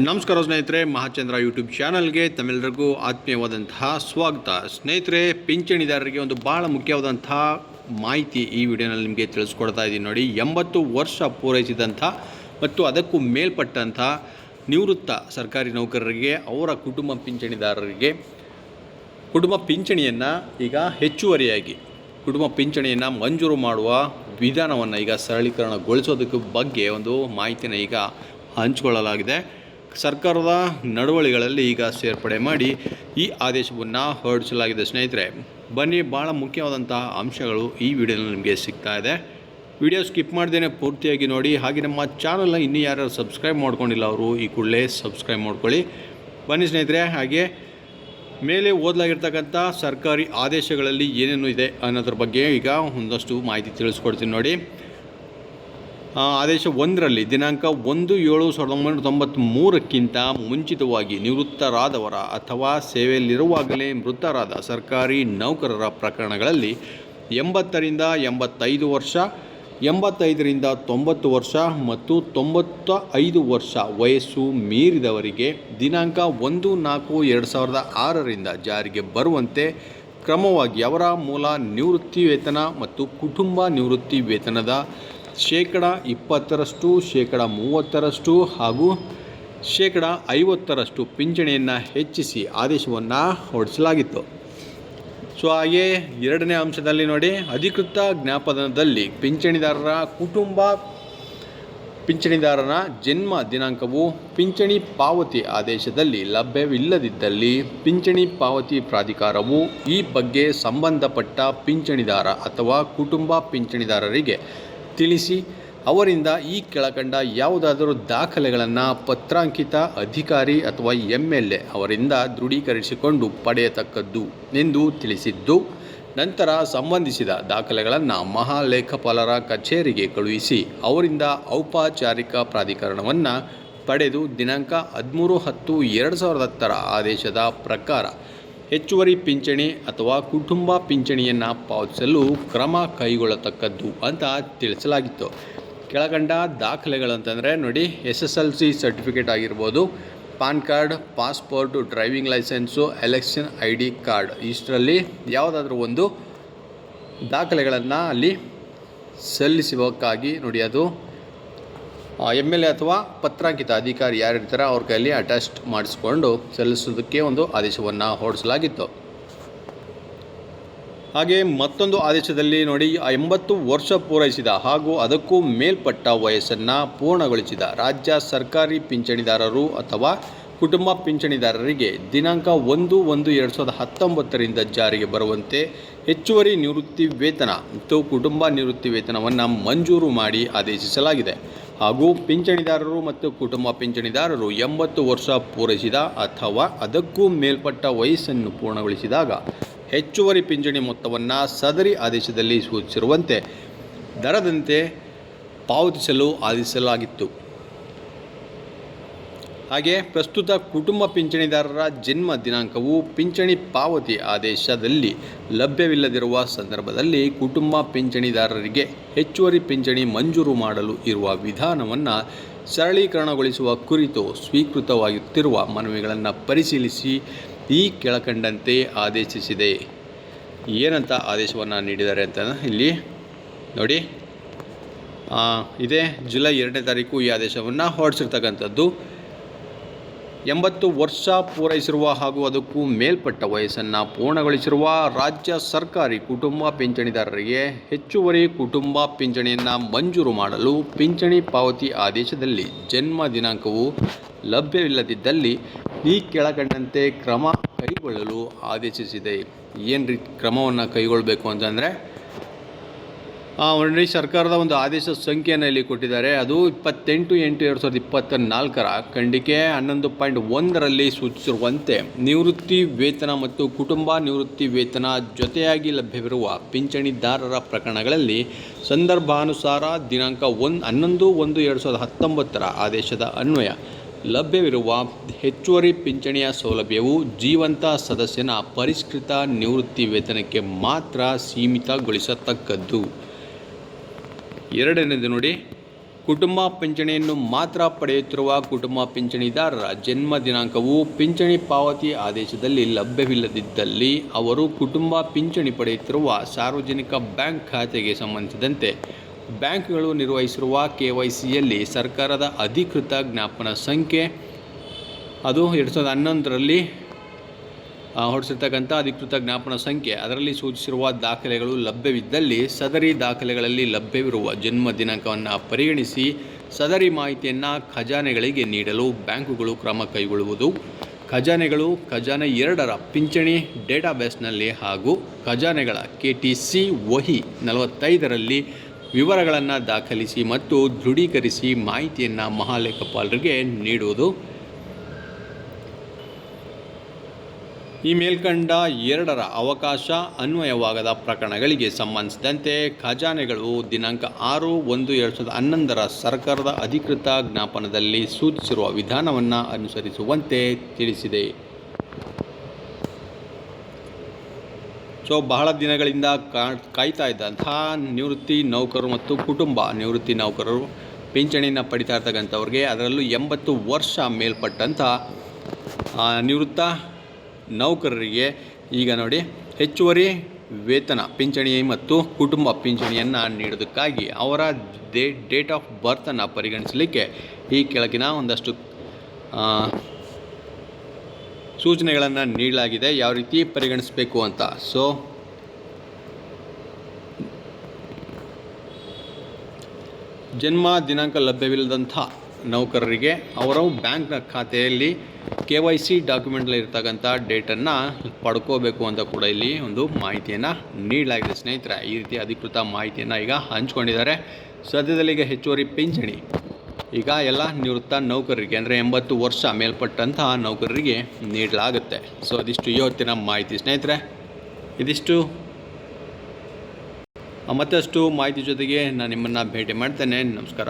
ನಮಸ್ಕಾರ ಸ್ನೇಹಿತರೆ, ಮಹಾಚಂದ್ರ ಯೂಟ್ಯೂಬ್ ಚಾನಲ್ಗೆ ತಮ್ಮೆಲ್ಲರಿಗೂ ಆತ್ಮೀಯವಾದಂತಹ ಸ್ವಾಗತ. ಸ್ನೇಹಿತರೆ, ಪಿಂಚಣಿದಾರರಿಗೆ ಒಂದು ಭಾಳ ಮುಖ್ಯವಾದಂತಹ ಮಾಹಿತಿ ಈ ವಿಡಿಯೋನಲ್ಲಿ ನಿಮಗೆ ತಿಳಿಸ್ಕೊಡ್ತಾ ಇದ್ದೀನಿ ನೋಡಿ. ಎಂಬತ್ತು ವರ್ಷ ಪೂರೈಸಿದಂಥ ಮತ್ತು ಅದಕ್ಕೂ ಮೇಲ್ಪಟ್ಟಂಥ ನಿವೃತ್ತ ಸರ್ಕಾರಿ ನೌಕರರಿಗೆ, ಅವರ ಕುಟುಂಬ ಪಿಂಚಣಿದಾರರಿಗೆ ಕುಟುಂಬ ಪಿಂಚಣಿಯನ್ನು ಈಗ ಹೆಚ್ಚುವರಿಯಾಗಿ, ಕುಟುಂಬ ಪಿಂಚಣಿಯನ್ನು ಮಂಜೂರು ಮಾಡುವ ವಿಧಾನವನ್ನು ಈಗ ಸರಳೀಕರಣಗೊಳಿಸೋದಕ್ಕೆ ಬಗ್ಗೆ ಒಂದು ಮಾಹಿತಿನ ಈಗ ಹಂಚಿಕೊಳ್ಳಲಾಗಿದೆ. ಸರ್ಕಾರದ ನಡವಳಿಗಳಲ್ಲಿ ಈಗ ಸೇರ್ಪಡೆ ಮಾಡಿ ಈ ಆದೇಶವನ್ನು ಹೊರಡಿಸಲಾಗಿದೆ. ಸ್ನೇಹಿತರೆ, ಬನ್ನಿ ಭಾಳ ಮುಖ್ಯವಾದಂತಹ ಅಂಶಗಳು ಈ ವಿಡಿಯೋನಲ್ಲಿ ನಿಮಗೆ ಸಿಗ್ತಾ ಇದೆ. ವಿಡಿಯೋ ಸ್ಕಿಪ್ ಮಾಡ್ದೇನೆ ಪೂರ್ತಿಯಾಗಿ ನೋಡಿ. ಹಾಗೆ ನಮ್ಮ ಚಾನಲ್ನ ಇನ್ನೂ ಯಾರು ಸಬ್ಸ್ಕ್ರೈಬ್ ಮಾಡ್ಕೊಂಡಿಲ್ಲ ಅವರು, ಈ ಕೂಡಲೇ ಸಬ್ಸ್ಕ್ರೈಬ್ ಮಾಡ್ಕೊಳ್ಳಿ. ಬನ್ನಿ ಸ್ನೇಹಿತರೆ, ಹಾಗೆ ಮೇಲೆ ಓದಲಾಗಿರ್ತಕ್ಕಂಥ ಸರ್ಕಾರಿ ಆದೇಶಗಳಲ್ಲಿ ಏನೇನು ಇದೆ ಅನ್ನೋದ್ರ ಬಗ್ಗೆ ಈಗ ಒಂದಷ್ಟು ಮಾಹಿತಿ ತಿಳಿಸ್ಕೊಡ್ತೀನಿ ನೋಡಿ. ಆದೇಶ ಒಂದರಲ್ಲಿ ದಿನಾಂಕ ಒಂದು ಏಳು ಸಾವಿರದ ಒಂಬೈನೂರ ತೊಂಬತ್ತ್ಮೂರಕ್ಕಿಂತ ಮುಂಚಿತವಾಗಿ ನಿವೃತ್ತರಾದವರ ಅಥವಾ ಸೇವೆಯಲ್ಲಿರುವಾಗಲೇ ಮೃತರಾದ ಸರ್ಕಾರಿ ನೌಕರರ ಪ್ರಕರಣಗಳಲ್ಲಿ ಎಂಬತ್ತರಿಂದ ಎಂಬತ್ತೈದು ವರ್ಷ, ಎಂಬತ್ತೈದರಿಂದ ತೊಂಬತ್ತು ವರ್ಷ ಮತ್ತು ತೊಂಬತ್ತ ಐದು ವರ್ಷ ವಯಸ್ಸು ಮೀರಿದವರಿಗೆ ದಿನಾಂಕ ಒಂದು ನಾಲ್ಕು ಎರಡು ಸಾವಿರದ ಆರರಿಂದ ಜಾರಿಗೆ ಬರುವಂತೆ ಕ್ರಮವಾಗಿ ಅವರ ಮೂಲ ನಿವೃತ್ತಿ ವೇತನ ಮತ್ತು ಕುಟುಂಬ ನಿವೃತ್ತಿ ವೇತನದ ಶೇಕಡ ಇಪ್ಪತ್ತರಷ್ಟು, ಶೇಕಡ ಮೂವತ್ತರಷ್ಟು ಹಾಗೂ ಶೇಕಡ ಐವತ್ತರಷ್ಟು ಪಿಂಚಣಿಯನ್ನು ಹೆಚ್ಚಿಸಿ ಆದೇಶವನ್ನು ಹೊರಡಿಸಲಾಗಿತ್ತು. ಸೊ, ಹಾಗೆ ಎರಡನೇ ಅಂಶದಲ್ಲಿ ನೋಡಿ, ಅಧಿಕೃತ ಜ್ಞಾಪನದಲ್ಲಿ ಪಿಂಚಣಿದಾರರ ಕುಟುಂಬ ಪಿಂಚಣಿದಾರನ ಜನ್ಮ ದಿನಾಂಕವು ಪಿಂಚಣಿ ಪಾವತಿ ಆದೇಶದಲ್ಲಿ ಲಭ್ಯವಿಲ್ಲದಿದ್ದಲ್ಲಿ ಪಿಂಚಣಿ ಪಾವತಿ ಪ್ರಾಧಿಕಾರವು ಈ ಬಗ್ಗೆ ಸಂಬಂಧಪಟ್ಟ ಪಿಂಚಣಿದಾರ ಅಥವಾ ಕುಟುಂಬ ಪಿಂಚಣಿದಾರರಿಗೆ ತಿಳಿಸಿ, ಅವರಿಂದ ಈ ಕೆಳಕಂಡ ಯಾವುದಾದರೂ ದಾಖಲೆಗಳನ್ನು ಪತ್ರಾಂಕಿತ ಅಧಿಕಾರಿ ಅಥವಾ ಎಂ ಎಲ್ ಎ ಅವರಿಂದ ದೃಢೀಕರಿಸಿಕೊಂಡು ಪಡೆಯತಕ್ಕದ್ದು ಎಂದು ತಿಳಿಸಿದ್ದು, ನಂತರ ಸಂಬಂಧಿಸಿದ ದಾಖಲೆಗಳನ್ನು ಮಹಾಲೇಖಪಾಲರ ಕಚೇರಿಗೆ ಕಳುಹಿಸಿ, ಅವರಿಂದ ಔಪಚಾರಿಕ ಪ್ರಾಧಿಕರಣವನ್ನು ಪಡೆದು ದಿನಾಂಕ ಹದಿಮೂರು ಹತ್ತು ಎರಡು ಸಾವಿರದ ಹತ್ತರ ಆದೇಶದ ಪ್ರಕಾರ ಹೆಚ್ಚುವರಿ ಪಿಂಚಣಿ ಅಥವಾ ಕುಟುಂಬ ಪಿಂಚಣಿಯನ್ನು ಪಾವತಿಸಲು ಕ್ರಮ ಕೈಗೊಳ್ಳತಕ್ಕದ್ದು ಅಂತ ತಿಳಿಸಲಾಗಿತ್ತು. ಕೆಳಗಂಡ ದಾಖಲೆಗಳಂತಂದರೆ ನೋಡಿ, S S L C certificate ಆಗಿರ್ಬೋದು, PAN card, passport, driving licence, election I D card, ಇಷ್ಟರಲ್ಲಿ ಯಾವುದಾದ್ರೂ ಒಂದು ದಾಖಲೆಗಳನ್ನು ಅಲ್ಲಿ ಸಲ್ಲಿಸಬೇಕಾಗಿ ನೋಡಿ ಅದು ಎಂ ಎಲ್ ಎ ಅಥವಾ ಪತ್ರಾಂಕಿತ ಅಧಿಕಾರಿ ಯಾರಿರ್ತಾರೆ ಅವ್ರ ಕೈಯಲ್ಲಿ ಅಟ್ಯಾಚ್ ಮಾಡಿಸಿಕೊಂಡು ಸಲ್ಲಿಸೋದಕ್ಕೆ ಒಂದು ಆದೇಶವನ್ನು ಹೊರಡಿಸಲಾಗಿತ್ತು. ಹಾಗೆ ಮತ್ತೊಂದು ಆದೇಶದಲ್ಲಿ ನೋಡಿ, ಎಂಬತ್ತು ವರ್ಷ ಪೂರೈಸಿದ ಹಾಗೂ ಅದಕ್ಕೂ ಮೇಲ್ಪಟ್ಟ ವಯಸ್ಸನ್ನು ಪೂರ್ಣಗೊಳಿಸಿದ ರಾಜ್ಯ ಸರ್ಕಾರಿ ಪಿಂಚಣಿದಾರರು ಅಥವಾ ಕುಟುಂಬ ಪಿಂಚಣಿದಾರರಿಗೆ ದಿನಾಂಕ ಒಂದು ಒಂದು ಎರಡು ಸಾವಿರದ ಹತ್ತೊಂಬತ್ತರಿಂದ ಜಾರಿಗೆ ಬರುವಂತೆ ಹೆಚ್ಚುವರಿ ನಿವೃತ್ತಿ ವೇತನ ಮತ್ತು ಕುಟುಂಬ ನಿವೃತ್ತಿ ವೇತನವನ್ನು ಮಂಜೂರು ಮಾಡಿ ಆದೇಶಿಸಲಾಗಿದೆ. ಹಾಗೂ ಪಿಂಚಣಿದಾರರು ಮತ್ತು ಕುಟುಂಬ ಪಿಂಚಣಿದಾರರು ಎಂಬತ್ತು ವರ್ಷ ಪೂರೈಸಿದ ಅಥವಾ ಅದಕ್ಕೂ ಮೇಲ್ಪಟ್ಟ ವಯಸ್ಸನ್ನು ಪೂರ್ಣಗೊಳಿಸಿದಾಗ ಹೆಚ್ಚುವರಿ ಪಿಂಚಣಿ ಮೊತ್ತವನ್ನು ಸದರಿ ಆದೇಶದಲ್ಲಿ ಸೂಚಿಸಿರುವಂತೆ ದರದಂತೆ ಪಾವತಿಸಲು ಆದೇಶಿಸಲಾಗಿತ್ತು. ಹಾಗೆ ಪ್ರಸ್ತುತ ಕುಟುಂಬ ಪಿಂಚಣಿದಾರರ ಜನ್ಮ ದಿನಾಂಕವು ಪಿಂಚಣಿ ಪಾವತಿ ಆದೇಶದಲ್ಲಿ ಲಭ್ಯವಿಲ್ಲದಿರುವ ಸಂದರ್ಭದಲ್ಲಿ ಕುಟುಂಬ ಪಿಂಚಣಿದಾರರಿಗೆ ಹೆಚ್ಚುವರಿ ಪಿಂಚಣಿ ಮಂಜೂರು ಮಾಡಲು ಇರುವ ವಿಧಾನವನ್ನು ಸರಳೀಕರಣಗೊಳಿಸುವ ಕುರಿತು ಸ್ವೀಕೃತವಾಗುತ್ತಿರುವ ಮನವಿಗಳನ್ನು ಪರಿಶೀಲಿಸಿ ಈ ಕೆಳಕಂಡಂತೆ ಆದೇಶಿಸಿದೆ. ಏನಂತ ಆದೇಶವನ್ನು ನೀಡಿದ್ದಾರೆ ಅಂತ ಇಲ್ಲಿ ನೋಡಿ. ಇದೇ ಜುಲೈ ಎರಡನೇ ತಾರೀಕು ಈ ಆದೇಶವನ್ನು ಹೊರಡಿಸಿರ್ತಕ್ಕಂಥದ್ದು. ಎಂಬತ್ತು ವರ್ಷ ಪೂರೈಸಿರುವ ಹಾಗೂ ಅದಕ್ಕೂ ಮೇಲ್ಪಟ್ಟ ವಯಸ್ಸನ್ನು ಪೂರ್ಣಗೊಳಿಸಿರುವ ರಾಜ್ಯ ಸರ್ಕಾರಿ ಕುಟುಂಬ ಪಿಂಚಣಿದಾರರಿಗೆ ಹೆಚ್ಚುವರಿ ಕುಟುಂಬ ಪಿಂಚಣಿಯನ್ನು ಮಂಜೂರು ಮಾಡಲು ಪಿಂಚಣಿ ಪಾವತಿ ಆದೇಶದಲ್ಲಿ ಜನ್ಮ ದಿನಾಂಕವು ಲಭ್ಯವಿಲ್ಲದಿದ್ದಲ್ಲಿ ಈ ಕೆಳಕಂಡಂತೆ ಕ್ರಮ ಕೈಗೊಳ್ಳಲು ಆದೇಶಿಸಿದೆ. ಏನು ರೀತಿ ಕ್ರಮವನ್ನು ಕೈಗೊಳ್ಳಬೇಕು ಅಂತಂದರೆ ನೋಡಿ ಸರ್ಕಾರದ ಒಂದು ಆದೇಶ ಸಂಖ್ಯೆಯನ್ನು ಇಲ್ಲಿ ಕೊಟ್ಟಿದ್ದಾರೆ. ಅದು ಇಪ್ಪತ್ತೆಂಟು ಎಂಟು ಎರಡು ಸಾವಿರದ ಇಪ್ಪತ್ತ ನಾಲ್ಕರ ಖಂಡಿಕೆ ಹನ್ನೊಂದು ಪಾಯಿಂಟ್ ಒಂದರಲ್ಲಿ ಸೂಚಿಸಿರುವಂತೆ ನಿವೃತ್ತಿ ವೇತನ ಮತ್ತು ಕುಟುಂಬ ನಿವೃತ್ತಿ ವೇತನ ಜೊತೆಯಾಗಿ ಲಭ್ಯವಿರುವ ಪಿಂಚಣಿದಾರರ ಪ್ರಕರಣಗಳಲ್ಲಿ ಸಂದರ್ಭಾನುಸಾರ ದಿನಾಂಕ ಒಂದು ಹನ್ನೊಂದು ಒಂದು ಎರಡು ಸಾವಿರದ ಹತ್ತೊಂಬತ್ತರ ಆದೇಶದ ಅನ್ವಯ. ಲಭ್ಯವಿರುವ ಹೆಚ್ಚುವರಿ ಪಿಂಚಣಿಯ ಸೌಲಭ್ಯವು ಜೀವಂತ ಸದಸ್ಯನ ಪರಿಷ್ಕೃತ ನಿವೃತ್ತಿ ವೇತನಕ್ಕೆ ಮಾತ್ರ ಸೀಮಿತಗೊಳಿಸತಕ್ಕದ್ದು. ಎರಡನೇದು ನೋಡಿ, ಕುಟುಂಬ ಪಿಂಚಣಿಯನ್ನು ಮಾತ್ರ ಪಡೆಯುತ್ತಿರುವ ಕುಟುಂಬ ಪಿಂಚಣಿದಾರರ ಜನ್ಮ ದಿನಾಂಕವು ಪಿಂಚಣಿ ಪಾವತಿ ಆದೇಶದಲ್ಲಿ ಲಭ್ಯವಿಲ್ಲದಿದ್ದಲ್ಲಿ ಅವರು ಕುಟುಂಬ ಪಿಂಚಣಿ ಪಡೆಯುತ್ತಿರುವ ಸಾರ್ವಜನಿಕ ಬ್ಯಾಂಕ್ ಖಾತೆಗೆ ಸಂಬಂಧಿಸಿದಂತೆ ಬ್ಯಾಂಕ್ಗಳು ನಿರ್ವಹಿಸಿರುವ ಕೆ ವೈ ಸಿಯಲ್ಲಿ ಸರ್ಕಾರದ ಅಧಿಕೃತ ಜ್ಞಾಪನ ಸಂಖ್ಯೆ, ಅದು ಎರಡು ಸಾವಿರದ ಹನ್ನೊಂದರಲ್ಲಿ ಹೊರಡಿಸಿರ್ತಕ್ಕಂಥ ಅಧಿಕೃತ ಜ್ಞಾಪನ ಸಂಖ್ಯೆ. ಅದರಲ್ಲಿ ಸೂಚಿಸಿರುವ ದಾಖಲೆಗಳು ಲಭ್ಯವಿದ್ದಲ್ಲಿ ಸದರಿ ದಾಖಲೆಗಳಲ್ಲಿ ಲಭ್ಯವಿರುವ ಜನ್ಮ ದಿನಾಂಕವನ್ನು ಪರಿಗಣಿಸಿ ಸದರಿ ಮಾಹಿತಿಯನ್ನು ಖಜಾನೆಗಳಿಗೆ ನೀಡಲು ಬ್ಯಾಂಕುಗಳು ಕ್ರಮ ಕೈಗೊಳ್ಳುವುದು. ಖಜಾನೆಗಳು ಖಜಾನೆ ಎರಡರ ಪಿಂಚಣಿ ಡೇಟಾಬೇಸ್ನಲ್ಲಿ ಹಾಗೂ ಖಜಾನೆಗಳ ಕೆ ಟಿ ಸಿ ವಹಿ ನಲವತ್ತೈದರಲ್ಲಿ ವಿವರಗಳನ್ನು ದಾಖಲಿಸಿ ಮತ್ತು ದೃಢೀಕರಿಸಿ ಮಾಹಿತಿಯನ್ನು ಮಹಾಲೇಖಪಾಲರಿಗೆ ನೀಡುವುದು ಈ ಮೇಲ್ಕಂಡ ಎರಡರ ಅವಕಾಶ ಅನ್ವಯವಾಗದ ಪ್ರಕರಣಗಳಿಗೆ ಸಂಬಂಧಿಸಿದಂತೆ ಖಜಾನೆಗಳು ದಿನಾಂಕ ಆರು ಒಂದು ಎರಡು ಸಾವಿರದ ಹನ್ನೊಂದರ ಸರ್ಕಾರದ ಅಧಿಕೃತ ಜ್ಞಾಪನದಲ್ಲಿ ಸೂಚಿಸಿರುವ ವಿಧಾನವನ್ನು ಅನುಸರಿಸುವಂತೆ ತಿಳಿಸಿದೆ. ಸೊ, ಬಹಳ ದಿನಗಳಿಂದ ಕಾಯ್ತಾ ಇದ್ದಂತಹ ನಿವೃತ್ತಿ ನೌಕರರು ಮತ್ತು ಕುಟುಂಬ ನಿವೃತ್ತಿ ನೌಕರರು ಪಿಂಚಣಿಯನ್ನು ಪಡಿತಾ ಇರ್ತಕ್ಕಂಥವ್ರಿಗೆ ಅದರಲ್ಲೂ ಎಂಬತ್ತು ವರ್ಷ ಮೇಲ್ಪಟ್ಟಂಥ ನಿವೃತ್ತ ನೌಕರರಿಗೆ ಈಗ ನೋಡಿ ಹೆಚ್ಚುವರಿ ವೇತನ ಪಿಂಚಣಿ ಮತ್ತು ಕುಟುಂಬ ಪಿಂಚಣಿಯನ್ನು ನೀಡೋದಕ್ಕಾಗಿ ಅವರ ಡೇ ಡೇಟ್ ಆಫ್ ಬರ್ತನ್ನು ಪರಿಗಣಿಸಲಿಕ್ಕೆ ಈ ಕೆಳಗಿನ ಒಂದಷ್ಟು ಸೂಚನೆಗಳನ್ನು ನೀಡಲಾಗಿದೆ. ಯಾವ ರೀತಿ ಪರಿಗಣಿಸಬೇಕು ಅಂತ. ಸೊ ಜನ್ಮ ದಿನಾಂಕ ಲಭ್ಯವಿಲ್ಲದಂಥ ನೌಕರರಿಗೆ ಅವರ ಬ್ಯಾಂಕ್ನ ಖಾತೆಯಲ್ಲಿ ಕೆ ವೈ ಸಿ ಡಾಕ್ಯುಮೆಂಟ್ಲಿರ್ತಕ್ಕಂಥ ಡೇಟನ್ನು ಪಡ್ಕೋಬೇಕು ಅಂತ ಕೂಡ ಇಲ್ಲಿ ಒಂದು ಮಾಹಿತಿಯನ್ನು ನೀಡಲಾಗಿದೆ ಸ್ನೇಹಿತರೆ. ಈ ರೀತಿ ಅಧಿಕೃತ ಮಾಹಿತಿಯನ್ನು ಈಗ ಹಂಚ್ಕೊಂಡಿದ್ದಾರೆ. ಸದ್ಯದಲ್ಲಿ ಈಗ ಹೆಚ್ಚುವರಿ ಪಿಂಚಣಿ. ಈಗ ಎಲ್ಲ ನಿವೃತ್ತ ನೌಕರರಿಗೆ ಅಂದರೆ ಎಂಬತ್ತು ವರ್ಷ ಮೇಲ್ಪಟ್ಟಂತಹ ನೌಕರರಿಗೆ ನೀಡಲಾಗುತ್ತೆ. ಸೊ ಅದಿಷ್ಟು ಇವತ್ತಿನ ಮಾಹಿತಿ ಸ್ನೇಹಿತರೆ. ಇದಿಷ್ಟು. ಮತ್ತಷ್ಟು ಮಾಹಿತಿ ಜೊತೆಗೆ ನಾನು ನಿಮ್ಮನ್ನು ಭೇಟಿ ಮಾಡ್ತೇನೆ. ನಮಸ್ಕಾರ.